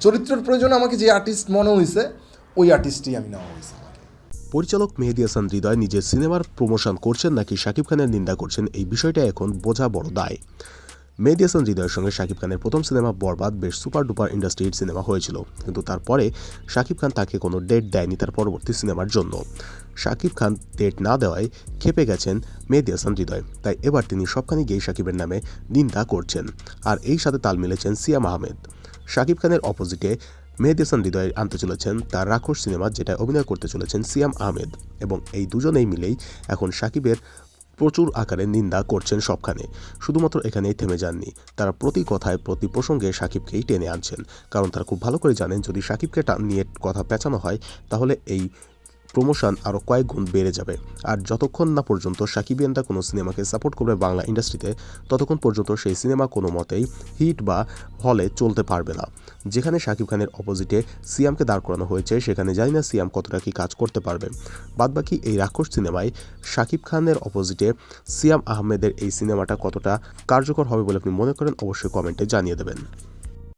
চরিত্রের প্রয়োজন আমাকে যে আর্টিস্ট মনে হয়েছে ওই আর্টিস্টই আমি নেওয়া হয়েছে পরিচালক মেহেদি হাসান হৃদয় নিজের সিনেমার প্রমোশন করছেন নাকি শাকিব খানের নিন্দা করছেন? এই বিষয়টা এখন বোঝা বড় দায়। মেহেদি হাসান হৃদয়ের সঙ্গে শাকিব খানের প্রথম সিনেমা বরবাদ বেশ সুপার ডুপার ইন্ডাস্ট্রির সিনেমা হয়েছিল। কিন্তু তারপরে শাকিব খান তাকে কোনো ডেট দেয়নি তার পরবর্তী সিনেমার জন্য। শাকিব খান ডেট না দেওয়ায় খেপে গেছেন মেহেদি হাসান হৃদয়। তাই এবার তিনি সবখানে গিয়ে শাকিবের নামে নিন্দা করছেন। আর এই সাথে তাল মিলেছেন সিয়াম আহমেদ। শাকিব খানের অপোজিটে মেহেদি হাসান হৃদয় আনতে চলেছেন তার রাক্ষস সিনেমা যেটা অভিনয় করতে চলেছেন সিয়াম আহমেদ। এবং এই দুজনেই মিলেই এখন শাকিবের প্রচুর আকারে নিন্দা করছেন সবখানে। শুধুমাত্র এখানেই থেমে যাননি, তারা প্রতি কথায় প্রতি প্রসঙ্গে সাকিবকেই টেনে আনছেন। কারণ তারা খুব ভালো করে জানেন, যদি সাকিবকে নিয়ে কথা পেঁচানো হয়, তাহলে এই প্রমোশন আরও কয়েক গুণ বেড়ে যাবে। আর যতক্ষণ না পর্যন্ত সাকিবিয়ানরা কোনো সিনেমাকে সাপোর্ট করবে বাংলা ইন্ডাস্ট্রিতে, ততক্ষণ পর্যন্ত সেই সিনেমা কোনো মতেই হিট বা হলে চলতে পারবে না। যেখানে শাকিব খানের অপোজিটে সিয়ামকে দাঁড় করানো হয়েছে, সেখানে জানি না সিয়াম কতটা কি কাজ করতে পারবে। বাদবাকি এই রাক্ষস সিনেমায় শাকিব খানের অপোজিটে সিয়াম আহমেদের এই সিনেমাটা কতটা কার্যকর হবে বলে আপনি মনে করেন, অবশ্যই কমেন্টে জানিয়ে দেবেন।